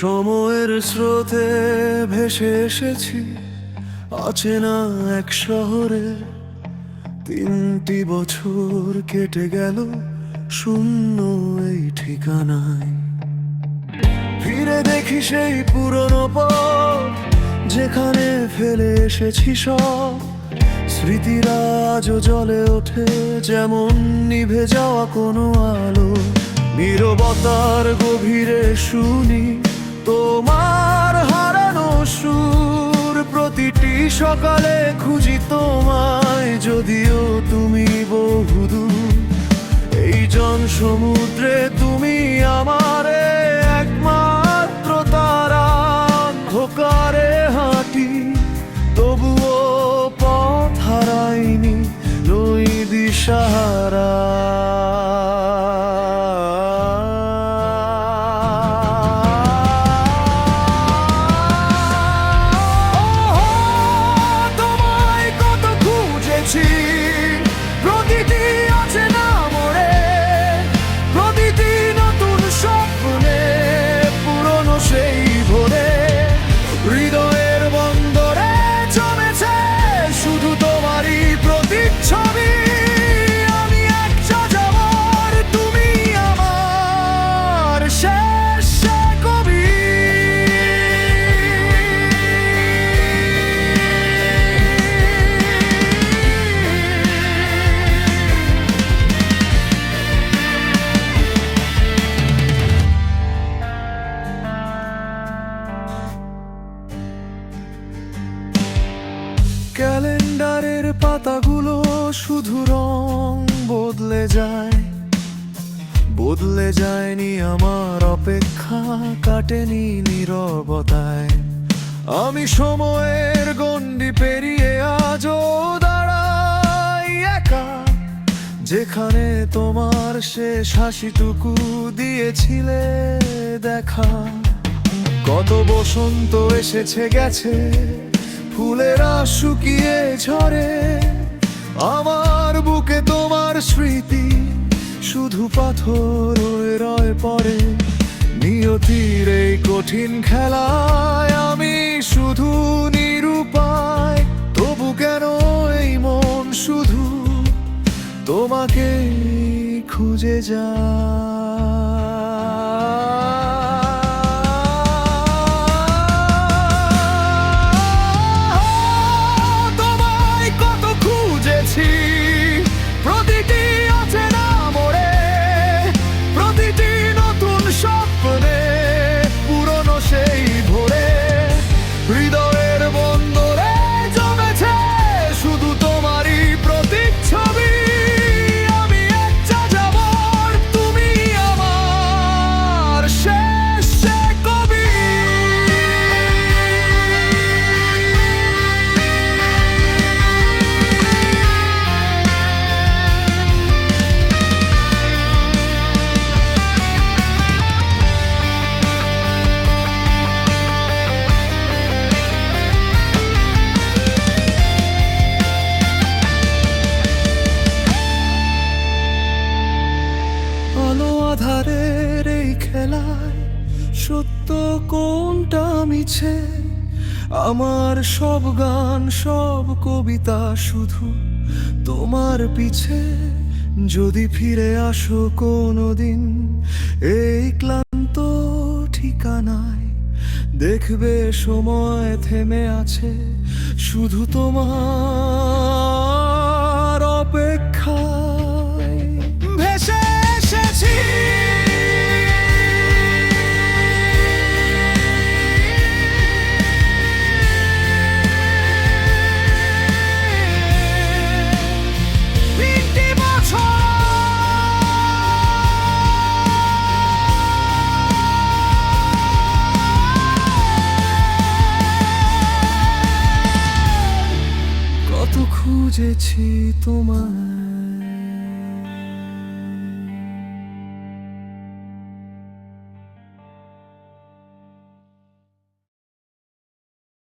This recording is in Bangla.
সময়ের স্রোতে ভেসে এসেছি। অচেনা এক শহরে, তিনটি বছর কেটে গেল, শূন্য এই ঠিকানায়। ফিরে দেখি সেই পুরনো পথ, যেখানে ফেলে এসেছি সব। স্মৃতিরা আজও জলে ওঠে, যেমন নিভে যাওয়া কোনো আলো। নীরবতার গভীরে শুনি তোমার হারানো সুর প্রতিটি সকালে খুঁজি তোমায়, যদিও তুমি বহুদূর। এই জন সমুদ্রে তুমি আমারে একমাত্র তারা, অন্ধকারে হাঁটি, তবুও পথ হারাইনি, নই দিশাহারা। পাতাগুলো শুধু রং বদলে যায়। বদলে যায়নি আমার অপেক্ষা, কাটেনি নীরবতায়। আমি সময়ের গণ্ডি পেরিয়ে আজও দাঁড়াই একা। যেখানে তোমার সে হাসিটুকু দিয়েছিলে দেখা। কত বসন্ত এসেছে, গেছে। ফুলেরা শুকিয়ে ঝরে। আমার বুকে তোমার স্মৃতি, শুধু পাথর রয়ে পড়ে। নিয়তির এই কঠিন খেলায় আমি শুধু নিরুপায়। তবু কেন এই মন শুধু তোমাকে খুঁজে যায়? সত্য কোনটা মিছে? আমার সব গান, সব কবিতা শুধু তোমার পিছে। যদি ফিরে আসো কোনোদিন, এই ক্লান্ত ঠিকানায় দেখবে সময় থেমে আছে শুধু তোমার। বছর তোমার